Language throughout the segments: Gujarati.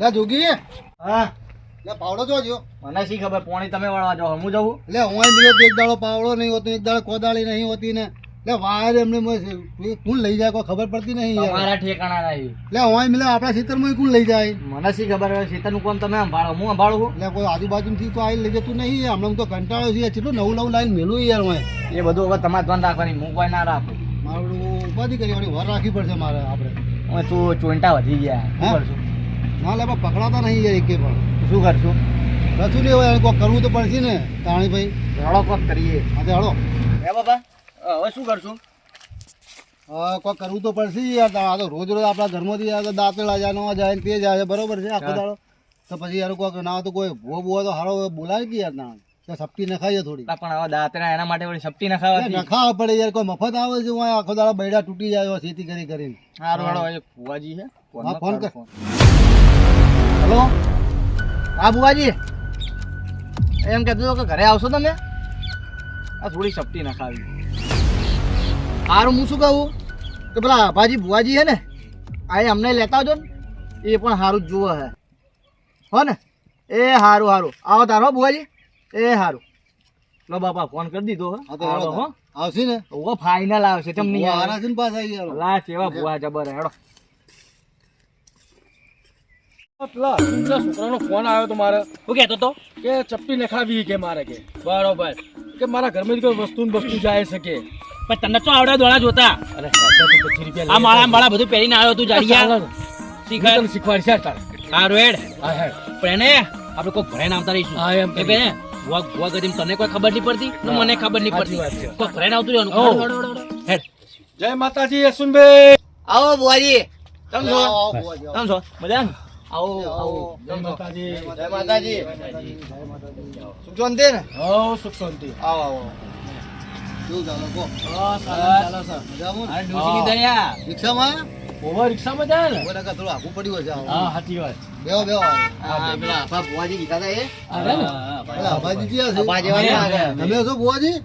લે જોગી. હા. લે પાવડો જોજો મને શી ખબર પોણી તમે વળવા જો હું જવું? લે હું મિલો એક દાડો પાવડો નહીં હોતો એક દાડો કોદાળી નહીં હોતી ને. લે વાર એમને કોણ લઈ જાય કોઈ ખબર પડતી નહીં મારા ઠેકાણા નહીં લે હું મિલે આપણા ખેતરમાં કોણ લઈ જાય. મને શી ખબર હવે શેતરનું કોણ તમે સંભાળો હું સંભાળું લે કોઈ આજુબાજુથી તો આવી લઈ જતું નહીં હમણાં તો કંટાળો છે કેટલું નવું નવું લાઈન મેલું યાર હું એ બધું હવે તમારે ધ્યાન રાખવાની હું કોઈ ના રાખું. મારું ઉપાધિ કરી વર રાખવી પડશે મારે આપણે. તું ચોંટા વધી ગયા શું હા? કરશું? ના લે પણ પકડાતા નહીં યાર એકે પણ. શું કરશું? કશું નહીં હોય કોઈ કરવું તો પડશે ને તાણીભાઈ. હળો કોક કરીએ. તે હળો હે બાબા હવે શું કરશું? કોઈ કરવું તો પડશે યાર આ તો રોજ રોજ આપણા ઘરમાંથી આ તો દાંતેડા જાય નવા જાય ને તે જાય બરોબર છે આખો. દાડો. તો પછી યાર કોઈ ના તો કોઈ ભો ભૂવો તો હારો બોલાવી કે યાર ના તો સપટી નખાઈએ થોડી. પણ હવે દાંતણા એના માટે વળી સપટી નખાવા નખાવા પડે યાર કોઈ મફત આવે છે હું આખો દાડો બૈડા તૂટી જાય ખેતી કરી કરીને. સારું હેડો ફુવાજી છે. ફોન કર. હેલો. હા બુવાજી એમ કહેતો હતું કે ઘરે આવશો તમે? આ થોડી સપટી નખાવી. ખાવી સારું હું શું કહું? કે પેલા આભાજી બુવાજી છે ને આ એ અમને લેતા આવજો ને. એ પણ સારું જ જુઓ હે. હો ને? એ સારું સારું આવો તારો હો બુવાજી એ સારું લો બાપા ફોન કરી દીધો હો. હા હો. આવશે ને? ઓ ફાઇનલ આવશે તમને લાસ્ટ લા બુવા જબર હેડો. છોકરાનો ફોન આવ્યો તો મારે. હું કહેતો તો? કે ચપટી નખાવી કે મારે કે? બરોબર. કે મારા ઘરમાં કોઈ વસ્તુ ને વસ્તુ જાય શકે પણ તને તો આવડે દોડા જોતા. આ માળા માળા બધું પહેરીને આવ્યો તું જાડિયા શીખાય શીખવાડી છે તારે હા હેડ. પણ એને આપણે કોઈ ભરાઈને આવતા રહીશું. હા, એમ કે બેને ગોવા ગોવા ગરીમ તને કોઈ ખબર નહીં પડતી? તો મને ખબર નહીં પડતી. કોઈ ભરાઈને આવતું રહેવાનું. હેડ, જય માતાજી યશવંતભાઈ. આવો બુવાજી તમ છો. કેમ છો? મજા ને આવો આવો. જય માતાજી. જય માતાજી. સુખ શાંતિ ને? હો સુખ શાંતિ. આવો આવો. કેવું ચાલે કહો હા ચાલો ચાલો મજામાં? અરે ડોશીની દયા. રિક્ષામાં? ઓવર રિક્ષામાં જાય ને? કોઈ ટકા થોડું આઘું પડ્યું હા સાચી વાત. બેહો બેહો. હા પેલા આપણા બુવાજી કીધા હતા એ. અરે પેલા છે? વાળા. તમે છો બુવાજી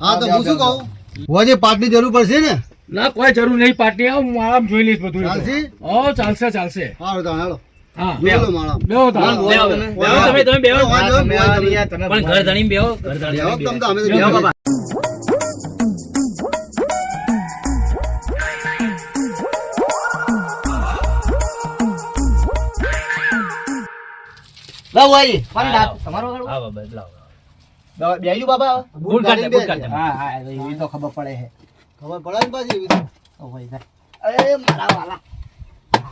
હા. તો હું શું કહું? બુવાજી પાટની જરૂર પડશે ને? ના કોઈ જરૂર નહીં. પાર્ટી આમ હું આરામ જોઈ લઈશ બધું. ચાલશે? હો ચાલશે ચાલશે. તો હાલો. તમારો વાળો? બાબા બૂટ કાઢ. હા હા એવી તો ખબર પડે છે. ખબર પડે ને પાછી. અરે મારા વાલા?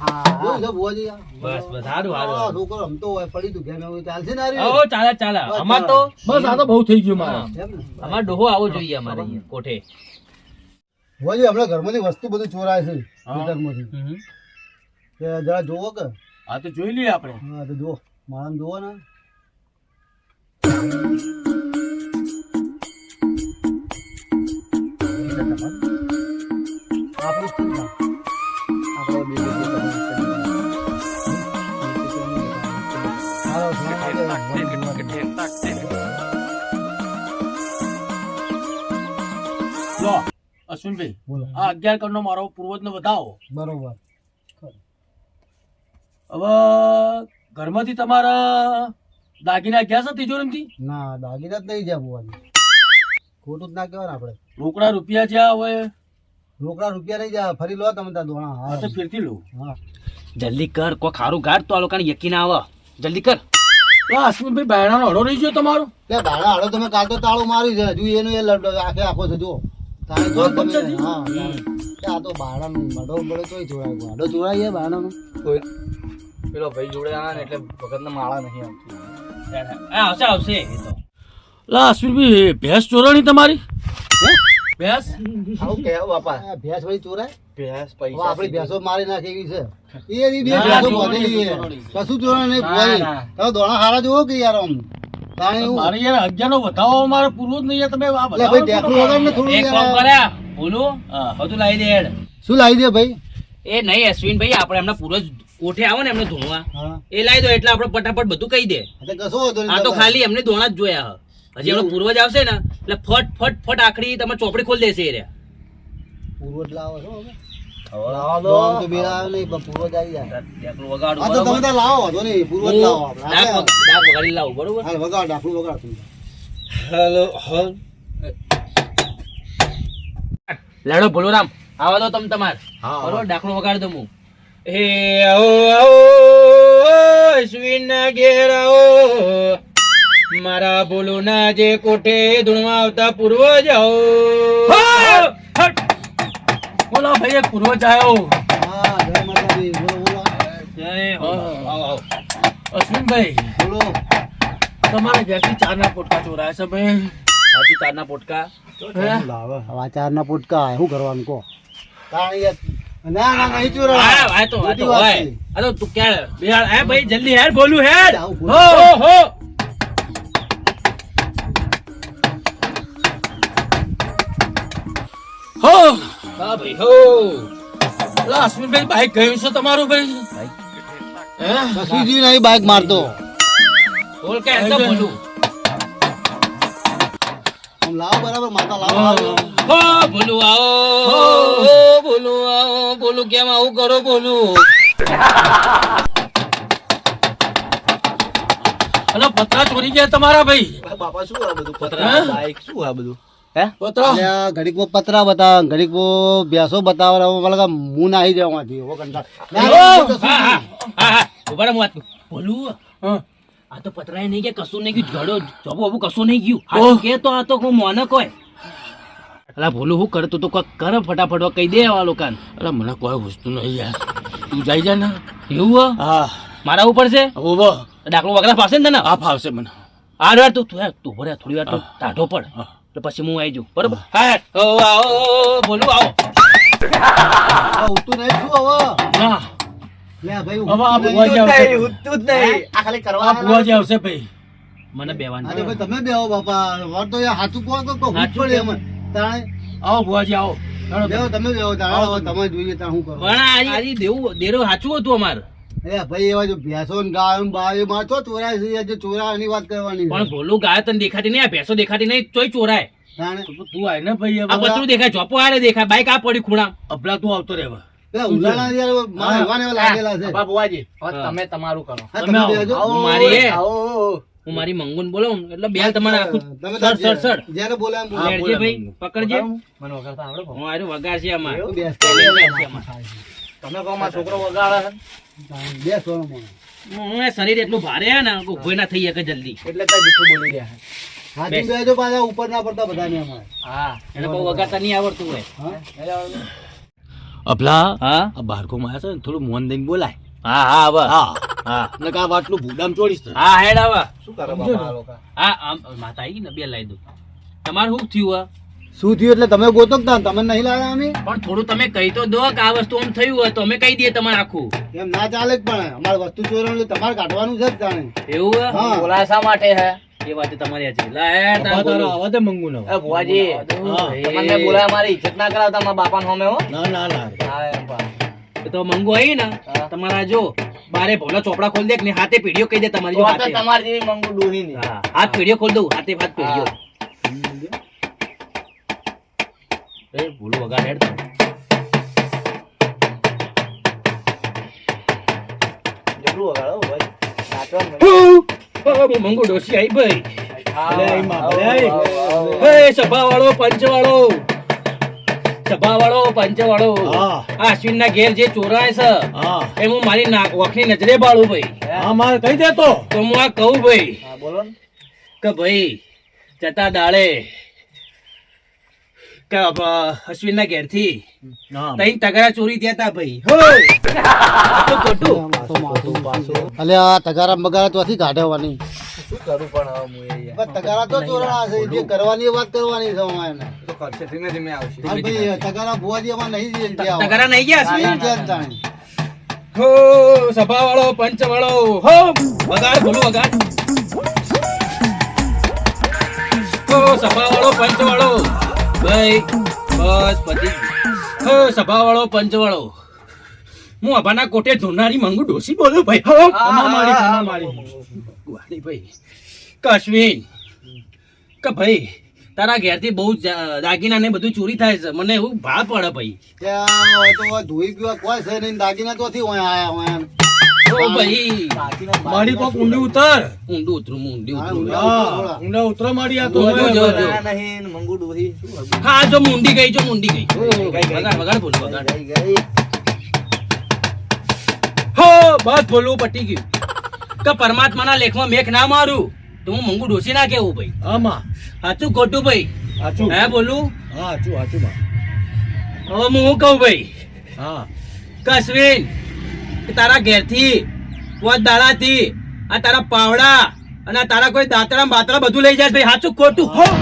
બસ બસ સારું સારું છોકરો રમતો હોય પડી તું ઘેર એવું ચાલશે ને હારી? ચાલે ચાલે. અમાર તો બસ આ તો બહુ થઈ ગયું મારે. હા. એમ ને? અમાર ડોહો આવો જોઈએ અમારે કોઠે. બુવાજી આપણા ઘરમાંથી વસ્તુ બધું ચોરાય છે. જરા જોવો કે? હા તો જોઈ લઈએ આપણે. હા તો જુઓ. માણસ ને. આપણે અશ્વિનભાઈ બોલો. આ અગિયાર કરોડ નો મારો પૂર્વજનો બતાવો. બરોબર. હવે ઘરમાંથી તમારા દાગીના ગયા છે તિજોરીમાંથી? ના દાગીના જ નહીં જ્યાં બુવાની ખોટું જ ના કહેવાય આપણે. રોકડા રૂપિયા જ્યાં હોય. રોકડા રૂપિયા નહીં જાય ફરી લો તમે ત્યાં દોણા. હા તો ફેરથી લઉં. હા. જલ્દી કર કોઈ ખારું ગાડ તો આ લોકોને યકીન આવે. જલ્દી કર. અશ્વિનભાઈ બાયણાનો હડો રહી ગયો તમારો. ત્યાં દાડા હાડો તમે કાઢતો તાળો મારી માર્યું છે. હજુ એનું એ લડ આખે આખો છે જુઓ. તારે જો હા, તમે પંચાજી. હા ત્યાં આ તો બાળાનું મડો બડો તોય જોડાય માડો જોડાય બાળાનું કોઈ પેલો ભાઈ જોડે આવે ને એટલે ભગતને માળા નહીં આવતી. આવશે આવશે. એ તો. લા અશ્વિનભાઈ ભેંસ ચોરાણી તમારી? ભેંસ? આવું કે બાપા. ભેંસ ભાઈ ચોરાય? ભેંસ પૈસા આપણી ભેંસો મારી નાખે એવી છે. એ બે ભેંસો બધેલી છે. કશું ચોરાય નહીં તમે દોણા હારા જોવો કે યાર આમ? મારે યાર અગિયાર વધાવો મારે પૂરું જ નહીં તમે આ એટલે ભાઈ દેખું વગર ને થોડું એક કામ કર્યા બોલું બધું લાવી દે હેડ. શું લાવી દે ભાઈ? એ નહીં અશ્વિન ભાઈ આપણે એમના પૂર્વજ કોઠે આવે ને એમને ધોવા. એ લાવી દો એટલે આપણે ફટાફટ બધું કહી દે. આ તો ખાલી એમને ધોણા જ જોયા હ. હજી એમનો પૂર્વજ આવશે ને એટલે ફટ ફટ ફટ આખરી તમે ચોપડી ખોલી દેશે એ પૂર્વજ લાવો છો લેડો ભોલુરામ આવા દો તમે તમાર. હા. બરોબર? ડાકલો વગાડી દઉં હું. હે આવો અશ્વિનના ઘેર મારા ભોલુના જે કોઠે ધૂણવા આવતા પૂર્વજ આવો. બોલો ભાઈ એક પૂર્વજ આવ્યો હા, જય માતાજી. બોલો, બોલો. જય હો. આવો, આવો. અશ્વિનભાઈ બોલો. તમારા ઘરથી ચારના પોટકા ચોરાયા છે ભાઈ હાથી ચારના પોટકા ચારના પોટકા, શું કરવાનું કહો? ના, ના, નહીં ચોરાવા. હા, આ તો આ તો હોય. આ તો તું ક્યાં બિહાર હે ભાઈ જલ્દી હેર બોલું હેર હો હો હો. હા ભાઈ હો. પેલા બાઈક ગયું છે તમારું ભાઈ? હે? નહીં બાઈક મારતો. બોલ કે તો બોલું. આમ બરાબર માતા લાવો હો બોલું આવો. હો. બોલું આવો. બોલું કેમ આવું કરો બોલું. હલો પતરા ચોરી ગયા તમારા ભાઈ? બાપા શું આ બધું? પતરા? બાઈક શું આ બધું? પતરા. અલ્યા, ઘડીકમાં પતરા બતાવે ઘડીકમાં બેસો બતાવે લાગે હું નાહી કંટાળ. હા, હા. હા, હા. હું. બોલું? આ તો પતરાય નહીં કે કશું નહીં ગયું. જડો જબો કશું નહીં ગયું. કે તો આ તો કોઈ મોને કોઈ અલા ભોલું હું કરતું તો કોઈ કર ફટાફટ કહી દે આવા લોકાન. અરે મને કોઈ વસ્તુ નહીં યાર. તું જઈ જા ને. એવું હે? હા. મારા ઉપર છે? ઓવો દાખલો વગર ફાવશે ને તને? આ ફાવશે મને. આ તું તું થોડી વાર તું ટાઢો પડ. હા. પછી હું આવી જાઉં. બરોબર? હા. ઓ આવો બોલું આવો. ઉતું નહીં છું હવે. ના. લે ભાઈ હવે આ ભુવાજી નહીં. આવશે. ઉઠતું જ નહીં. આ ખાલી આ કરવા ભુવાજી આવશે ભાઈ. મને બેવાનું અરે ભાઈ તમે બેહો બાપા. વાર તો યાર સાચું કોણ તો જ સાચું પડે એમાં. તાણે? આવો ભુવાજી આવો. બેહો તમે બેહો તાણે. તમે. જોઈએ તાણે હું કરું. પણ આ આ દેવું દેરો સાચું હતું અમારે. એ ભાઈ એવા જો ભેંસો ને ગાયો બાયો માં તો ચોરાય છે યાર, ચોરાવાની વાત કરવાની પણ ભોલું ગાય તને દેખાતી નહીં આ ભેંસો દેખાતી નહીં ચોય ચોરાય. તું આય ને ભાઈ આ હવે દેખાય ચોપો આરે દેખાય બાઈક આ પડી ખૂણા. અબલા તું આવતો રહેવા. પેલા ઉજાળા યાર મારા. તમે તમારું કરો. હા, મંગુન બોલાવું એટલે બે તમારે આખું સર સર સર. જ્યારે બોલે બોલો. લેડજે બોલે ભાઈ. પકડજે. મને વગાડતા આવડે હું આર્યું વગાડ છે આમાં. તમે કહો મારો છોકરો વગાડે બેસ સોનો મોનો. શરીર એટલું ભારે ને કે ના થઈ શકે જલ્દી. એટલે કઈ જૂઠું બોલી રહ્યા હાથી બેહજો પાછા ઉપર ના પડતા બધાને અમારે. હા એને બહુ વગાડતા નહીં આવડતું હોય. અભલા હા? બારકો માં છે ને થોડું મોન દઈને બોલાય. હા હા હવે હા. હા. ને કા વાટલું ભૂડામ ચોડીશ હા હેડ હવે શું કરે બાપા આ હા આમ માતા આવી ગઈ ને બે લાવી દઉં. તમારે શું થયું હે? શું થયું એટલે તમે ગોતો જ તમે નહીં લાવ્યા અમે? પણ થોડું તમે કહી તો દો કે આ વસ્તુ આમ થયું હોય તો અમે કહી દઈએ તમારે આખું. એમ ના ચાલે જ પણ અમારે વસ્તુ ચોરણ તમારે કાઢવાનું છે જ જાણે એવું હા? બોલાય શા માટે હે? એ વાત તમારી હતી લે તારો તાર બોલું. મંગુ નો એ ભુવાજી તમને બોલાય મારી ઇજ્જત ના કરાવતા મારા બાપાને હોમે હો? ના ના ના. તો મંગુ આવી ને તમારા જો બારે ભોળા ચોપડા ખોલ દે કે ને હાથે પીડીઓ કહી દે તમારી જો તો તો હાથે. તમારી જેવી મંગુ ડૂહી ની હા, હાથ પીડીઓ ખોલ દઉં હાથે હાથ પેઢીઓ. એ ભૂલું વગાડ હેડ તાર. વગાડો ભાઈ? નાચવા મંગુ ડોસી આવી ભાઈ. સભા વાળો પંચ વાળો સભા વાળો હા. આ અશ્વિન ના ઘેર જે ચોરાય છે હા. એ હું મારી વખની નજરે બાળું ભાઈ. મારે કહી દેતો તો. હું આ કહું ભાઈ બોલો કે ભાઈ જતા દાડે કે અશ્વિન ના ઘેરથી તઈ તગારા ચોરી થયા તા ભાઈ. હો! આ તો ખોટું અલે આ તગારા બગારા કાઢવાની. શું કરું પણ હવે હું એ યાર. તગારા તો ચોરણા છે જે કરવાની વાત કરવાની છે અમારે તો કરશે ધીમે ધીમે આવશે. ભાઈ તગારા ભુવાજી અમારે નહીં ત્યાં નહીં ગયા અશ્વિન. હો સભા વાળો પંચ વાળો હો! વગાડ બોલો વગાડ. સભા વાળો પંચ વાળો ભાઈ બસ પતી ગયું. પંચવાળો. હું અભાના કોટે ધોનારી મંગુ ડોસી બોલું ભાઈ. હો મારી તમા મારી. ગુવાડી ભાઈ. કશ્વિન કે ભાઈ તારા ઘેરથી બહુ દાગીના ને બધું ચોરી થાય છે. મને એવું ભાવ પડે ભાઈ. ધોઈ પીવા કોઈ છે નહીં. દાગીના ચોથી હોય આયા એમ. ઓ ભાઈ. મારી કોક ઊંડી ઉતર. ઊંડું ઉતરું ઊંડી ઉતરું. ઊંડા ઉતરો થોડા. ઊંડા ઉતરો મારી આ તો જો, જો, જો, જો. ના નહીં ને મંગુ ડોહી હા જો મુંડી ગઈ જો મુંડી ગઈ. ગઈ, ગઈ, ગઈ. વગાડ વગાડ બોલ વગાડ. ગઈ, ગઈ. હો બસ બોલવું પટી ગયું. કે પરમાત્માના લેખમાં મેઘ ના મારું તો હું મંગુ ડોસી ના કેવું ભાઈ. આમાં. સાચું ખોટું ભાઈ? સાચું. હે બોલું? હા સાચું સાચું હવે હું શું કહું ભાઈ? હા. કે તારા ઘેરથી પોત દાડાથી આ તારા પાવડા અને આ તારા કોઈ દાતરા બાતરા બધું લઈ જાય ભાઈ સાચું ખોટું બોલો.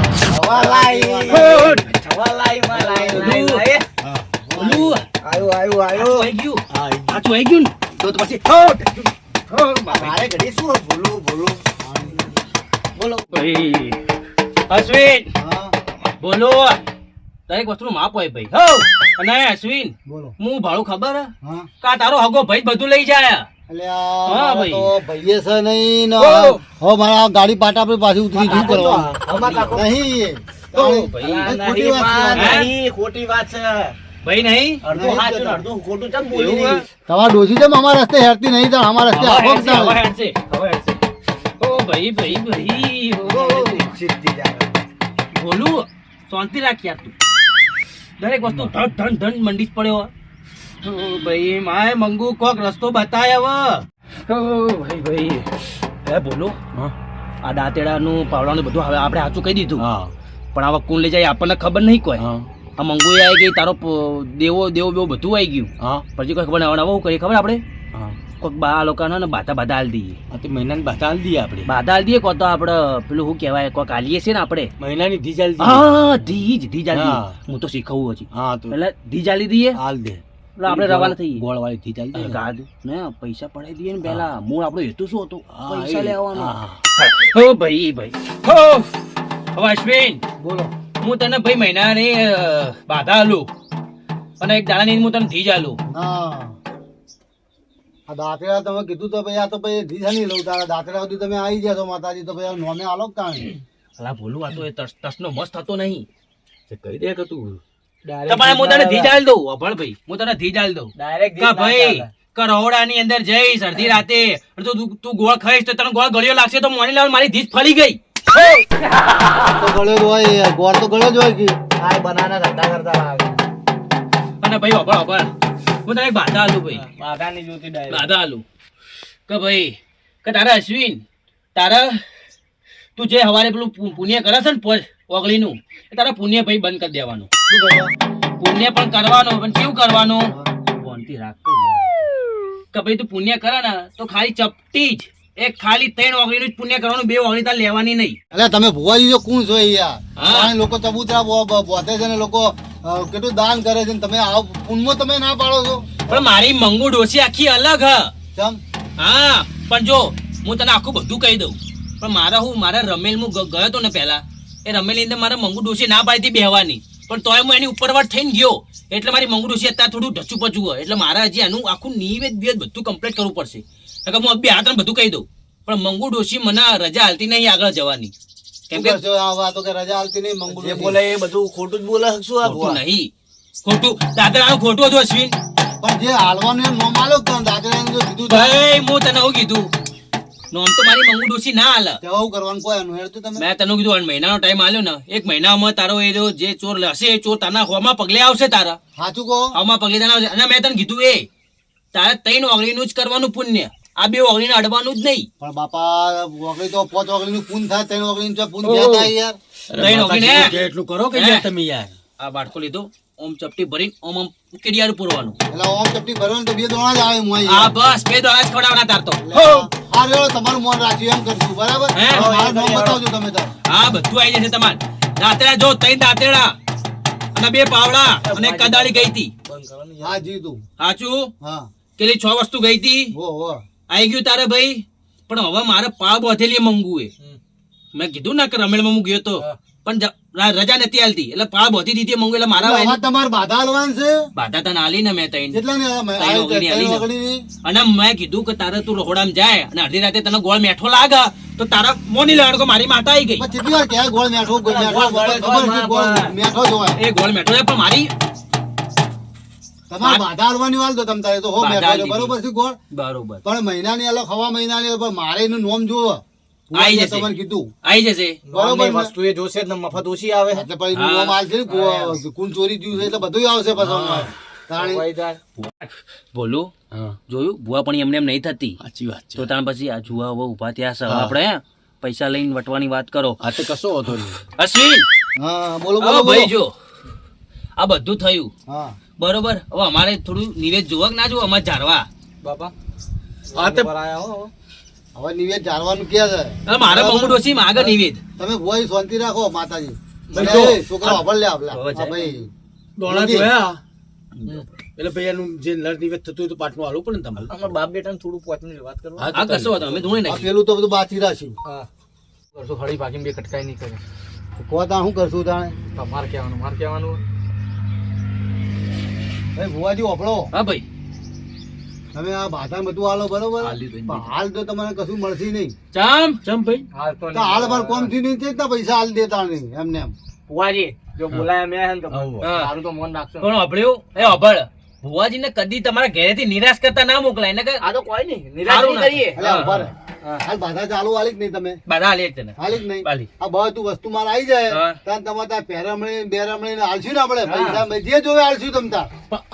હા. બોલું. દરેક વસ્તુનું માપ હોય ભાઈ. હો! અને અશ્વિન બોલો. હું ભાડું ખબર હે? કા તારો હગો ભાઈ બધું લઈ જાય? ભાઈએ છે નહીં ને હો. હવે મારા ગાડી પાટા પર પાછી ઉતરી શું કરવાનું. નહીં. તો તાણી- ભાઈ આ ખોટી વાત છે. નહીં, ખોટી વાત છે. ભાઈ નહીં. અડધું નહીં સાચું ને કહેતા. અડધું ખોટું ચમ એવું બોલી હે? દીધું? તમારા ડોશી છે અમારા રસ્તે હેરતી નહીં તો અમારા રસ્તે હેડશે, હવે હેડશે, હવે હેડશે. ઓ ભાઈ ભાઈ ભાઈ. ઓ, સીધી જ આવે. ભોલું શાંતિ રાખ યાર તું. દરેક વસ્તુ ધન ધન ધન મંડી જ પડ્યો ભાઈ માય મંગુ કોક રસ્તો બતાય હવે. ભાઈ ભાઈ. હે બોલો. હા. આ દાંતેડાનું પાવડાનું બધું હવે આપણે સાચું કહી દીધું. હા. પણ આ કોણ લઈ જાય આપણને ખબર નહીં કોઈ. હા. આ મંગુ આવી ગઈ તારો દેવો દેવો બેવો બધું આવી ગયું. હા. પછી કોઈ ખબર નહીં હવે શું કરીએ ખબર આપણે? હા કોઈક બા લોકોને ને બાધા બાધા હાલ દઈએ. આ તો મહિનાની બાધા દઈએ આપણે. બાધા હાલ દઈએ કો તો આપણે પેલું શું કહેવાય કોઈક હાલીએ છે ને આપણે. મહિનાની ધીજ હા ધીજ ધીજ હાલ દઈએ. હું. તો શીખવું હજી. હા તો એટલે ધીજ હાલી દઈએ. હાલ દે. એટલે આપણે રવાના થઈએ. ગોળ વાળી ધીજ આલી દે ને. ને પૈસા પડાઈ દઈએ ને પેલા. મૂળ આપણો હેતુ શું હતો? પૈસા લેવાનો. હો ભાઈ ભાઈ. હો. હવે અશ્વિન. બોલો. હું તને ભાઈ મહિનાની બાધા આલું. અને એક દાડાની હું તને ધીજ આલું. હા. આ દાંતેડા તમે કીધું તો ભાઈ આ તો ભાઈ દીધા નહીં લઉં. તારા દાંતેડા સુધી તમે આવી ગયા તો માતાજી તો ભાઈ નોમે આલો જ અલા ભૂલું આ તો એ તસ તસનો મસ્ત હતો નહીં. તે કહી દે કે તું. તમારે હું તને ધીજ આલી દઉં. અભણ ભાઈ હું તને ધીજ આલી દઉં. ડાયરેક્ટ કા ભાઈ કરોડા ની અંદર જઈશ અડધી રાતે. તું તું- ગોળ ખાઈશ તો તને ગોળ ગળ્યો લાગશે તો મોની લાવ મારી ધીજ ફરી ગઈ. તો ગળ્યો જ હોય ગોળ તો ગળ્યો જ હોય કે? આ બનાના ધંધા કરતા લાગે. અને ભાઈ અભણ અભણ હું તને એક બાધા આલું ભાઈ. માથાની જોતી direct. દાદા આલુ. કે ભાઈ કે તારા અશ્વિન તારા તું જે હવારે પેલું પુણ્ય કરે છે ને ઓગળીનું એ તારા પુણ્ય ભાઈ બંધ કરી દેવાનું. પુણ્ય પણ કરવાનું પણ કેવું કરવાનું? ફોનથી રાખ કે ભાઈ તું પુણ્ય કરે ને તો ખાલી ચપટી જ. એક ખાલી ત્રણ ઓગળીનું જ પુણ્ય કરવાનું બે ઓગળી તાર લેવાની નહીં. એટલે તમે ભુવાજી જો કોણ છો યાર. લોકો ચબૂતરા બોતે છે ને લોકો કેટલું દાન કરે છે ને તમે આવ પૂનમાં તમે ના પાડો છો? પણ મારી મંગુ ડોસી આખી અલગ હ. ચમ? હા પણ જો હું તને આખું બધું કહી દઉં. પણ મારા હું મારા રમેલ હું ગયો હતો ને પહેલા એ રમેલની અંદર મારા મંગુ ડોસી ના પાડતી બેહવાની. પણ તોય હું એની ઉપરવાટ થઈને ગયો. એટલે મારી મંગુ ડોસી અત્યારે થોડું ઢચું પચું હોય. એટલે મારે હજી આનું આખું નિવેદ બધું કમ્પ્લીટ કરવું પડશે. નકર હું બે હાથ બધું કહી દઉં. પણ મંગુ ડોશી મને રજા હાલતી નહીં આગળ જવાની. કેમ કે આ વાતો કે રજા હાલતી નહીં મંગુ જે બોલે એ બધું ખોટું જ બોલે શું આ ખોટું? નહીં. ખોટું. દાદરાનું ખોટું હતું અશ્વિન. પણ જે હાલવાનું એમ નોમ આલો તો દાદરાને જો કીધું ભાઈ હું તને હું કીધું. નોમ તો મારી મંગુ ડોશી ના હાલ. તે કરવાનું કોઈ એનું હેડતું તમે? મેં તને કીધું આ મહિનાનો ટાઈમ આલ્યો ને. એક મહિનામાં તારો એ જો જે ચોર હશે એ ચોર તારા હોમાં પગલે આવશે તારા. સાચું કહો. હોમાં પગલે તારા આવશે. અને મેં તને કીધું એ તારે ત્રણ ઓગળીનું જ કરવાનું પુણ્ય. આ બે ઓગળીને અડવાનું જ નહીં. પણ બાપા ઓગળી તો પોચ ઓગળી નું પૂન થાય ત્રણ ઓગળી પૂન ક્યાં થાય યાર. ત્રણ ઓગળીને એટલું કરો કે યાર તમે યાર. આ બાટકો લીધો ઓમ ચપટી ભરીને ઓમ ઓમ કેડિયારું પૂરવાનું. એટલે ઓમ ચપટી ભરવાનું તો બે દોણા જ આવે મોય આ બસ બે દોણા જ ખવડાવના તાર તો. હા રેલો તમારું મોન રાખ્યું એમ કરશું બરાબર? હા? મારું નામ બતાવજો તમે તાર. હા બધું આવી જશે તમારે. દાતરા જો ત્રણ દાંતેડા અને બે પાવડા અને કદાળી ગઈ હતી. હા જીતું. સાચું? હા. કેલી છ વસ્તુ ગઈ હતી? હો હો. આઈ ગયું તારે ભાઈ? પણ હવે મારે પાવ બોધેલી મંગવું એ. મેં કીધું ના કે રમેણમાં હું ગયો તો. પણ રજા નથી આલતી. એટલે પા બોધી દીધી મંગુ એટલે મારા તમારે બાધા હાલવાનું છે? બાધા તને આલી ને મેં. ઓગણીની? અને મેં કીધું કે તારે તું રહોડામાં જાય અને અડધી રાતે તને ગોળ મેઠો લાગે તો તારા મોની લાડકો મારી માતા આવી ગઈ. કેટલી વાર કે ગોળ મેઠો ગોળ મેઠો ગોળ મેઠો જોવાય? એ ગોળ મેઠો પણ મારી તમારે બાધા હાલવાની વાલ તો તમ તારે તો હો મેઠો બરોબર છે ગોળ? બરોબર. પણ મહિનાની અલગ હવા મહિનાની પણ મારે એનું નોમ જોવો. આઈ જશે. તમને કીધું. આવી જશે. બરોબર વસ્તુ એ જોશે ને મફત ઓછી આવે. એટલે પછી નોમ ને કુલ ચોરી થયું છે એટલે બધું આવશે પછી બોલું. જોયું? ભૂવા પણ એમને એમ નહીં થતી. સાચી વાત તો તાણ પછી આ જુવા હવે ઊભા થયા છે. આપણે પૈસા લઈને વટવાની વાત કરો. હા તો કશો વાંધો અશ્વિન! હા બોલો બોલો ભાઈ જો. આ બધું થયું. હા. બરોબર. હવે અમારે થોડું નિવેદ જોવા ના જોવા? અમારે જાળવા બાપા. હા તે હવે નિવેદ જાળવાનું કે છે? મારે. બહુ ડોસી માગે નિવેદ. તમે શાંતિ રાખો માતાજી. છોકરા વાપર લે આપલા. હવે હા જાય. ભાઈ. દોણા જોયા? એટલે ભાઈ એનું જે નર નિવેદ થતું હોય તો પાટનું આલું પડે ને તમારે? અમારા બાપ બેટા થોડું પાંચ મિનિટ વાત કરવા હા, આ કશો અમે ધોઈ પેલું તો બધું બાકી રાખ્યું હા. કરશું હળી ભાગીને બે કટકાઈ નહીં કરે કો તા શું કરશું તાણે? માર કહેવાનું માર કહેવાનું ભાઈ ભુવાજી વાપરો હા ભાઈ. તમે આ ભાષા બધું હાલો બરોબર? હાલ્યું તો એમ પણ હાલ તો તમને કશું મળશે નહીં. ચમ ચમ ભાઈ. હાલ તો તો હાલ અમારે કોમથી નહીં પૈસા હાલ દેતા નહીં એમને એમ. ભુવાજી જો બોલાયા મેં હે ને તો. મારું તો મન રાખશો. પણ અભળ્યું? એ અભળ. ભુવાજીને કદી તમારા ઘરેથી નિરાશ કરતા ના મોકલાય. ને આ તો કોઈ નહીં. નિરાશ કરીએ. હાલ ભાષા ચાલુ હાલી જ નહીં તમે. બધા હાલી છે હાલી જ નહીં. આ બધું વસ્તુ માલ આવી જાય. ત્યાં તમારે ત્યાં પેરામણી બેરામણી ને હાલશું ને આપણે. પૈસા જે જોવે હાલશું તમ તાર.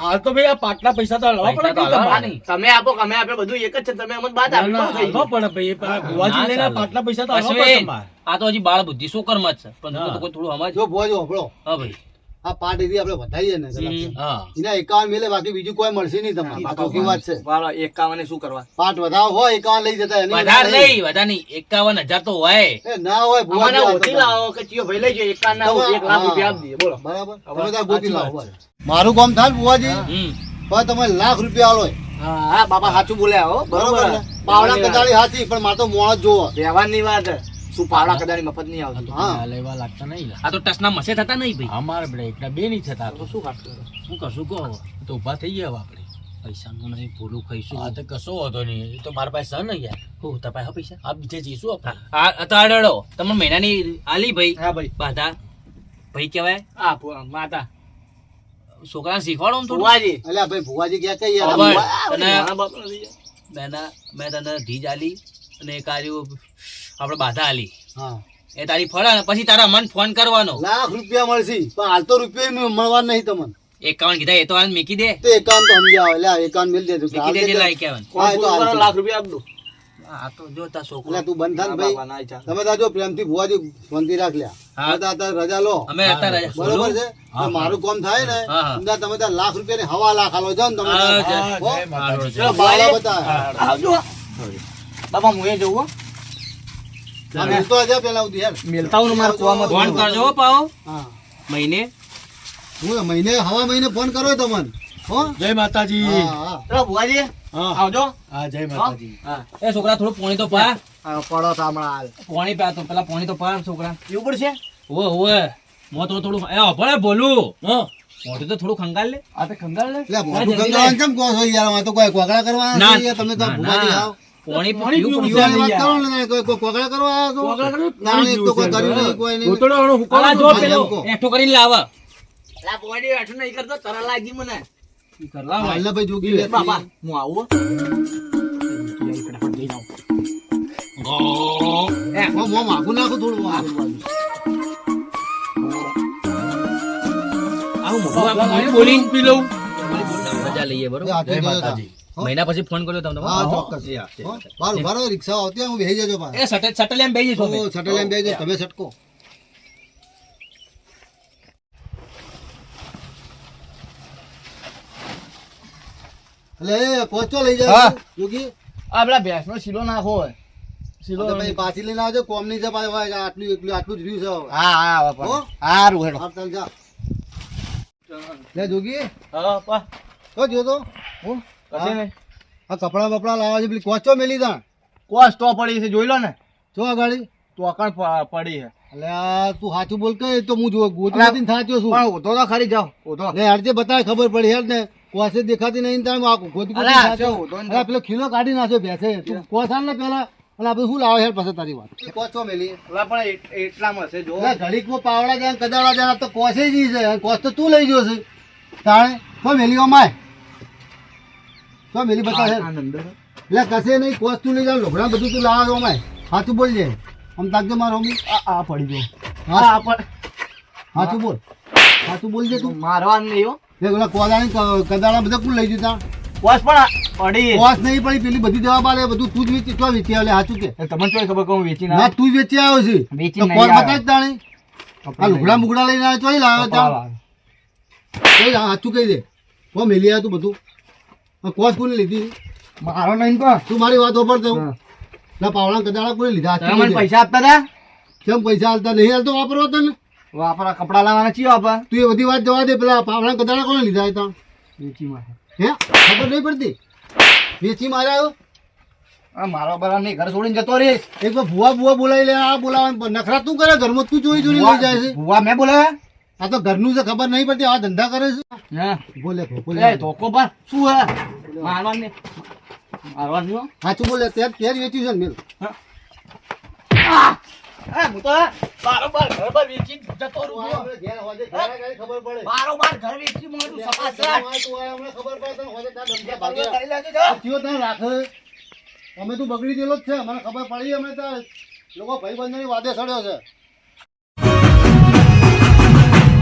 હાલ તો ભાઈ આ પાટલા પૈસા તો હલવા પડે. તમે આપો અમે આપે બધું એક જ છે. તમે અમને બાદ આપો. પડે ભાઈ. ના લઈને પાટલા પૈસા તો આ તો હજી બાળ બુદ્ધિ શું કર્મ જ છે. પણ થોડું સમજ. જો ભુવાજી વાપરો હા ભાઈ. આ પાર્ટ એથી આપણે વધારીએ ને એના એકાવન મેલે બાકી બીજું કોઈ મળશે નહીં તમને. બાકી વાત છે. એકાવન શું કરવા? પાટ વધારો હોય એકાવન લઈ જતા એની વધારે નહીં. વધારે નહીં. એકાવન હજાર તો હોય. ના હોય ભુવાજી ઓછી લાવો કે ચિયો ભાઈ લઈ જાય એકાવન ના એક લાખ રૂપિયા આપી દઈએ બોલો. બરાબર. હવે તો ગોતી લાવો મારું કામ થાય હમ. તો તમે લાખ રૂપિયા આલો હા હા બાપા સાચું બોલ્યા હો બરોબર. પાવડા કદાળી સાચી પણ મારે તો મોણ જ જોવો. વ્યવહારની વાત. શું પાવડા કદાની મફત નહીં આવતો. હા. લેવા લાગતા નહીં આ તો ટસના મસે થતા નહીં ભાઈ. અમારે બધા એકડા બે નહીં થતા તો શું કાઢતો શું કરશું કહો? તો ઊભા થઈ ગયા આપણે. પૈસાનું નહીં ભૂલું ખાઈશું. આ તો કશો હતો નહીં. એ તો મારા પાસે સન યાર હું તાર પાસે પૈસા? આ બીજે જઈશું આપણે. આ તો આડો તમને મહિનાની આલી ભાઈ. હા ભાઈ. બાધા. ભાઈ કહેવાય? આ માતા. છોકરા શીખવાડો થોડું. ભુવાજી. અલ્યા ભાઈ ભુવાજી ક્યાં લઈ જાઓ. મેં તને ધીજ આલી અને એક આર્યું આપણે બાધા આલી. હા. એ તારી ફળે ને પછી તારા મન ફોન કરવાનો. લાખ રૂપિયા મળશે. પણ હાલ તો રૂપિયા મળવા નહીં તમને. એકાવન કીધા એ તો હાલ મેકી દે. તો એકાવન તો સમજાવો એટલે એકાવન મિલ દેજો. મેકી દેજે લા એકાવન. હા, એ તો લાખ રૂપિયા આપ દો આ તો જો છોકરો. તું બંધ ભાઈ. તમે તાર જો પ્રેમથી ભુવાજી શાંતિ રાખ લ્યા. હા. હવે તાર તાર રજા લો. અમે અત્યારે બરોબર છે? મારું કામ થાય ને હા. તમે તાર લાખ રૂપિયા ની હવા લાખ આલો. છો ને તમે. ચલો, બાવળા ભાઈ. આવજો બાપા હું એ જવું હો. આ મિલતો હશે પેલા સુધી હેડ. મેલતા હું ને મારા ફોન કરજો હો હા. મહિને? હું મહિને હવા મહિને ફોન કરો તમને. હો? જય માતાજી. હા હા. ચલો આવજો. હા જય માતાજી. હા. એ છોકરા થોડું પોણી તો પા. પડો તો હાલ. પોણી પા તો પેલા પોણી તો પા છોકરા. એવું પડશે? ઓવે ઓવે. મો તો થોડું એ બોલું. હા? મોઢું તો થોડું ખંગાલ લે. આ તો ખંગાલ લે. મોટું જલ્દી કેમ કહો છો યાર? તો કોઈ કોકડા કરવા ના. તમે તો ભુવાજી. આવો. પોણી પીવું કોકડા કરવા આવ્યા? ના, તો કોઈ કર્યું નહીં, કોઈ નહીં. ગોતડો હુકમ જો પેલો એમ કરીને લાવે અલા ભુવાજી બેઠું નહીં કરતો તરત લાગી મને. ઈ કર લાવ ભાઈ જોગી લે. બાપા હું આવું હો. એ, મોં- મોં માગું નાખું થોડું મોં આગળ બાજુ. આવું મોઢું આપણે બોલી. બોલી પી લઉં. મજા લઈએ બરોબર? જય માતાજી. મહિના પછી ફોન કર્યો તમને હા હો? ચોક્કસ. હો? બાર ઊભા રિક્ષા આવતી હું બેસી જજો પાછા. એ સટલ સટલ એમ બેસી છો ઓ, એમ બેસી જાઓ, તમે સટકો. એટલે એ પહોંચો લઈ હા. જાઓ જોગી. આ પેલા ભેંસનો શીલો નાખો હોય શીલો તમે પાછી લઈને આવજો કોમની છે પાછો આટલું એટલું આટલું જ રહ્યું છે. હા હા હો? હારું હેડો. ચાલ જા. લે જોગી. હા પા. તો જો તો હું. કશે ને આ કપડા બપડા લાવવા છે પેલી કોચો મેલી તા કોચ તો પડી છે જોઈ લો ને. જો ગાડી તો અકણ પડી છે. અલ્યા તું સાચું બોલ કે તો હું જો ગોતી થાચ્યો છું. પણ ઓધો તો ખરી જાઓ ઉધો. લે હેડજે બતાવે ખબર પડી યાર ને કોસે દેખાતી નહીં ને તારે આ ગોતી ગોતી. જો, ને અલા, પેલો ખીલો કાઢી નાખ્યો બેસે તું કોસાન ને પેલા. અને આપણે શું લાવે હેડ પાસે તારી વાત? કોચો મેલી. ઓલા પણ એટ- એટલામાં હશે જો. ઘડીકમાં પાવડા જાય કદાવડા જાય તો કોસે જ છે. કોસ તો તું લઈ ગયો છે. તાણે તો મેલી માય તો મેલી આ નંદર. એટલે કશે નહીં કોસ તું લઈ જાવ લોભડા બધું તું લાવા દો માય સાચું બોલજે આમ તાકજો મારો મમ્મી આ આ પડી ગયો. હા. આ પડ સાચું બોલ. સાચું બોલજે તું. મારવાનું નહીં હો એ ઓલા કોદાળી ક- કદાડા બધા કુલ લઈ જતા? કોસ પણ પડી. કોસ નહીં પડી પેલી બધી જવાબ બાલે બધું તું જ વેચી તો વેચી આવે સાચું કે? તમને શું ખબર કહું વેચી ના તું વેચી આવ્યો છે. વેચી નહીં કોસ. બતાજ તાણે? આ લુગડા મુગડા લઈને આવ્યો તો લાવ્યો કઈ સાચું કહી દે. કો મેલી આવ્યો તું બધું? કોસ કોને લીધી? મારો નહીં કો તું મારી વાત ઉપર દઉં. ના પાવડા કદાળા કોને લીધા? મને પૈસા આપતા હતા? કેમ પૈસા હાલતા નહીં હાલતો વાપરો તને? વાપરા કપડા લાવવાના ચિયો આપા તું એ બધી વાત જવા દે. પેલા પાવડા કદાળા કોને લીધા હતા વેચી માં હે? ખબર નહીં પડતી? વેચી માર્યા આ મારો બરા નહીં ઘર છોડીને જતો રે એક ભુવા ભુવા બોલાવી લે. આ બોલાવા નખરા તું કરે? ઘરમાં તું ચોરી ચોરી લઈ જાય છે. ભુવા મેં બોલાવ્યા? આ તો ઘરનું છે ખબર નહીં પડતી આ ધંધા કરે છે. બોલે બોલે ધોકો પર. શું હે? મારવાનું. મારવાનું સાચું બોલે ત્યાં ત્યાં વેચ્યું છે ને મેલ હું. તો બારોબાર ઘર પર વેચી જતો રહું ખબર પડે. બારોબાર ઘર વેચી મોટું ખબર પડે તને હોજે તારા ધંધા એ ભાગે. બંધ કરી લેજો જો. આ થયો તારે રાખે. અમે તું બગડી ગયેલો જ છે મને ખબર પડી અમે તો લોકો ભાઈ બંધની વાદે સડ્યો છે.